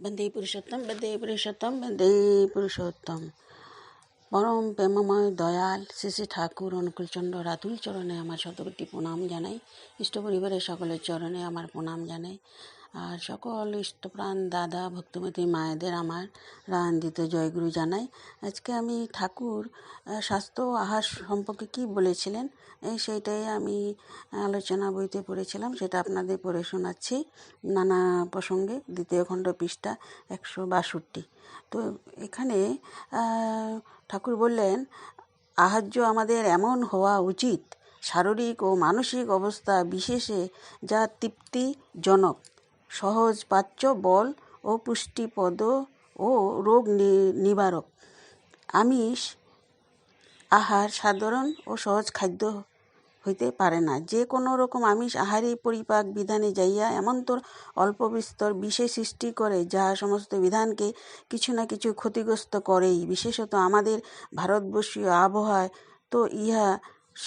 বন্দে পুরুষোত্তম বন্দে পুরুষোত্তম বন্দে পুরুষোত্তম। পরম প্রেমময়, দয়াল, শ্রী শ্রী ঠাকুর অনুকূলচন্দ্র রাতুল চরণে আমার শতকোটি প্রণাম জানাই। ইষ্ট পরিবারের সকলের চরণে আমার প্রণাম জানাই। আর সকল ইষ্টপ্রাণ দাদা, ভক্তিমতী মায়েদের আমার রান্দিত জয়গুরু জানাই। আজকে আমি ঠাকুর স্বাস্থ্য আহার সম্পর্কে কি বলেছিলেন সেইটাই আমি আলোচনা বইতে পড়েছিলাম, সেটা আপনাদের পড়ে শোনাচ্ছি নানা প্রসঙ্গে, দ্বিতীয় খণ্ড পৃষ্ঠা একশো বাষট্টি। তো এখানে ঠাকুর বললেন, আহার্য আমাদের এমন হওয়া উচিত, শারীরিক ও মানসিক অবস্থা বিশেষে যা তৃপ্তিজনক। সহজ পাচ্য বল ও পুষ্টিপদ ও রোগ নিবারক। আমিষ আহার সাধারণ ও সহজ খাদ্য হইতে পারে না। যে কোনো রকম আমিষ আহারই পরিপাক বিধানে যাইয়া এমন্তর অল্প বিস্তর বিষে সৃষ্টি করে যাহা সমস্ত বিধানকে কিছু না কিছু ক্ষতিগ্রস্ত করেই। বিশেষত আমাদের ভারতবর্ষীয় আবহাওয়ায় তো ইহা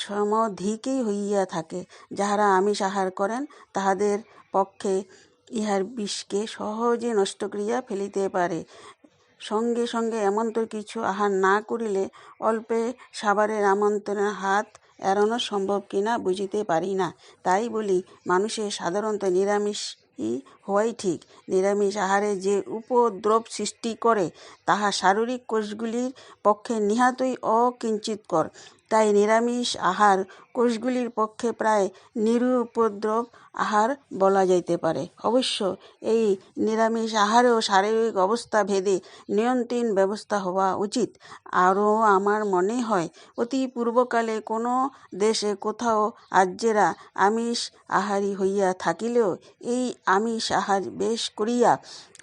সমধিকই হইয়া থাকে। যাহারা আমিষ আহার করেন, তাহাদের পক্ষে ইহার বিষকে সহজে নষ্ট করিয়া ফেলিতে পারে। সঙ্গে সঙ্গে এমন্তর কিছু আহার না করিলে অল্পে সাবারের আমন্ত্রণের হাত এড়ানো সম্ভব কিনা বুঝিতে পারি না। তাই বলি মানুষের সাধারণত নিরামিষই হওয়াই ঠিক। নিরামিষ আহারে যে উপদ্রব সৃষ্টি করে, তাহা শারীরিক কোষগুলির পক্ষে নিহাতই অকিঞ্চিতকর। তাই নিরামিষ আহার কোষগুলির পক্ষে প্রায় নিরুপদ্রব আহার বলা যাইতে পারে। অবশ্য এই নিরামিষ আহারেও শারীরিক অবস্থা ভেদে নিয়ন্ত্রণ ব্যবস্থা হওয়া উচিত। আরও আমার মনে হয়, অতি পূর্বকালে কোনো দেশে কোথাও আর্যেরা আমিষ আহারী হইয়া থাকিলেও এই আমিষ আহার বেশ করিয়া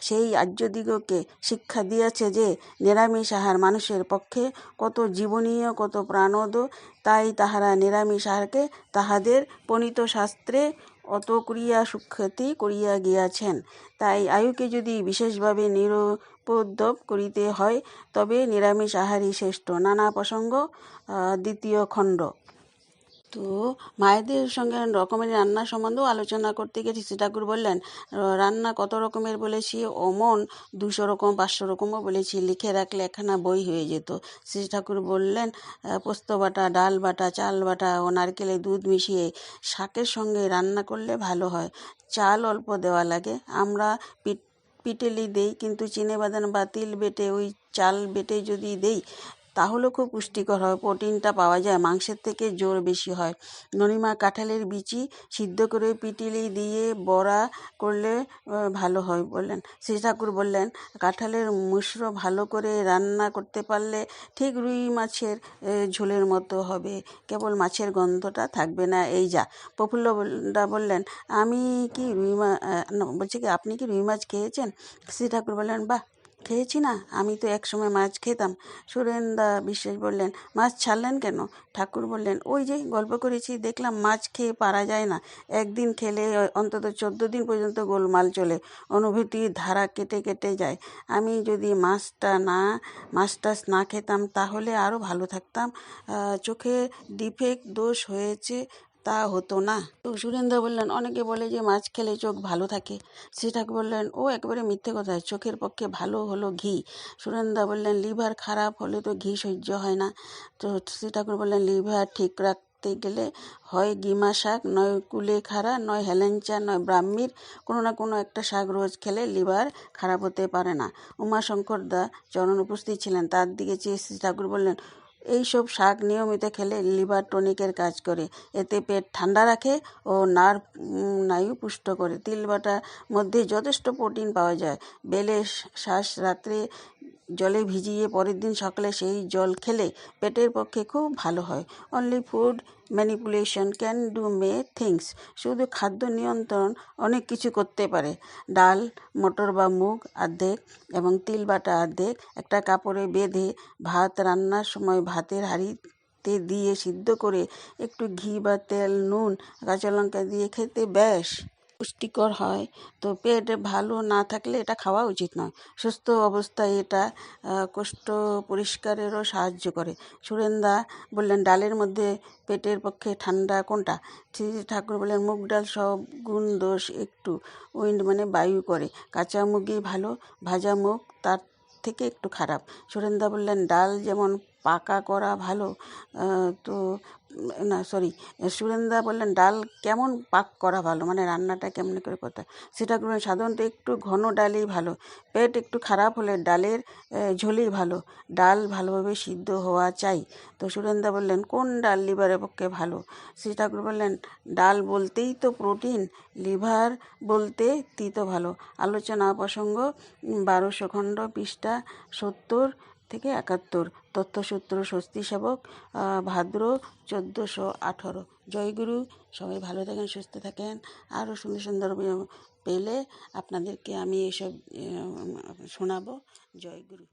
সেই আর্যদিগকে শিক্ষা দিয়াছে যে, নিরামিষ আহার মানুষের পক্ষে কত জীবনীয়, কত প্রাণদ তাই তাহারা নিরামিষ আহারকে তাহাদের প্রণীত শাস্ত্রে অত করিয়া সুখ্যাতি করিয়া গিয়াছেন। তাই আয়ুকে যদি বিশেষভাবে নিরুপদ্রব করিতে হয়, তবে নিরামিষ আহারই শ্রেষ্ঠ। নানা প্রসঙ্গ দ্বিতীয় খণ্ড। তো মায়েদের সঙ্গে রকমের রান্না সম্বন্ধেও আলোচনা করতে গিয়ে শ্রী ঠাকুর বললেন, রান্না কত রকমের? বলেছি, অমন দুশো রকম, পাঁচশো রকমও বলেছি, লিখে রাখলে একখানা বই হয়ে যেত। শ্রী ঠাকুর বললেন, পোস্ত বাটা, ডাল বাটা, চাল বাটা ও নারকেলে দুধ মিশিয়ে শাকের সঙ্গে রান্না করলে ভালো হয়। চাল অল্প দেওয়া লাগে, আমরা পিট, পিটেলি দেই, কিন্তু চিনে বাদাম বা তিল বেটে ওই চাল বেটে যদি দেই তাহলেও খুব পুষ্টিকর হয়। প্রোটিনটা পাওয়া যায়, মাংসের থেকে জোর বেশি হয়। ননিমা কাঁঠালের বিচি সিদ্ধ করে পিটিলি দিয়ে বড়া করলে ভালো হয় বললেন। শ্রী ঠাকুর বললেন, কাঁঠালের মুসড়ো ভালো করে রান্না করতে পারলে ঠিক রুই মাছের ঝোলের মতো হবে। কেবল মাছের গন্ধটা থাকবে না। এই যা। প্রফুল্ল বল- বললেন, আমি কি রুই মাছ বলছি কি, আপনি কি রুই মাছ খেয়েছেন? শ্রী ঠাকুর বললেন, বাহ খেয়েছি না? আমি তো একসময় মাছ খেতাম। সুরেন্দা বিশ্বাস বললেন, মাছ ছাড়লেন কেন? ঠাকুর বললেন, ওই যে গল্প করেছি, দেখলাম মাছ খেয়ে পারা যায় না। একদিন খেলে অন্তত চোদ্দ দিন পর্যন্ত গোলমাল চলে অনুভূতির ধারা কেটে কেটে যায়। আমি যদি মাছটা না মাছ টাছ না খেতাম, তাহলে আরও ভালো থাকতাম। চোখে ডিফেক্ট দোষ হয়েছে তা হতো না। তো সুরেন্দ্র বললেন, অনেকে বলে যে মাছ খেলে চোখ ভালো থাকে। শ্রী ঠাকুর বললেন, ও একেবারে মিথ্যে কথা। চোখের পক্ষে ভালো হলো ঘি। সুরেন্দ্র বললেন, লিভার খারাপ হলে তো ঘি সহ্য হয় না। তো শ্রী ঠাকুর বললেন, লিভার ঠিক রাখতে গেলে হয় গিমা শাক, নয় কুলে কুলেখাড়া, নয় হেলেঞ্চা, নয় ব্রাহ্মীর। কোনো না কোনো একটা শাক রোজ খেলে লিভার খারাপ হতে পারে না। উমাশঙ্কর দা চরণ উপস্থিত ছিলেন। তার দিকে চেয়ে শ্রী ঠাকুর বললেন এইসব শাক নিয়মিত খেলে লিভার টনিকের কাজ করে। এতে পেট ঠান্ডা রাখে ও নার নায়ু পুষ্ট করে। তিল বাটার মধ্যে যথেষ্ট প্রোটিন পাওয়া যায়। বেলে শ্বাস রাত্রে জলে ভিজিয়ে পরের দিন সকালে সেই জল খেলে পেটের পক্ষে খুব ভালো হয়। Only food manipulation can do may things শুধু খাদ্য নিয়ন্ত্রণ অনেক কিছু করতে পারে। ডাল, মটর বা মুগ অর্ধেক এবং তিল বাটা অর্ধেক একটা কাপড়ে বেঁধে ভাত রান্নার সময় ভাতের হাঁড়িতে দিয়ে সিদ্ধ করে একটু ঘি বা তেল, নুন, কাঁচা লঙ্কা দিয়ে খেতে ব্যাস। পুষ্টিকর হয়। তো পেট ভালো না থাকলে এটা খাওয়া উচিত নয়। সুস্থ অবস্থায় এটা কোষ্ঠ পরিষ্কারেরও সাহায্য করে। সুরেন্দা বললেন, ডালের মধ্যে পেটের পক্ষে ঠান্ডা কোনটা? শ্রী ঠাকুর বললেন, মুগ ডাল সব গুণ দোষ একটু। উইন্ড মানে বায়ু করে। কাঁচা মুগই ভালো, ভাজা মুগ তার থেকে একটু খারাপ। সুরেন্দা বললেন, ডাল যেমন পাকা করা ভালো তো না সরি সুরেন্দা বললেন, ডাল কেমন পাক করা ভালো? মানে রান্নাটা কেমন করে করতে সেটা করবেন সাধারণত একটু ঘন ডালই ভালো। পেট একটু খারাপ হলে ডালের ঝোলই ভালো। ডাল ভালোভাবে সিদ্ধ হওয়া চাই। তো সুরেন্দা বললেন, কোন ডাল লিভারের পক্ষে ভালো? শ্রী ঠাকুর বললেন, ডাল বলতেই তো প্রোটিন, লিভার বলতে তিতো ভালো। আলোচনা প্রসঙ্গ বারোশো খণ্ড পৃষ্ঠা সত্তর থেকে একাত্তর। তথ্যসূত্র, স্বস্তি সেবক ভাদ্র চোদ্দোশো আঠারো। জয়গুরু সবাই ভালো থাকেন, সুস্থ থাকেন। আরও সুন্দর সুন্দর পেলে আপনাদেরকে আমি এসব শোনাবো। জয়গুরু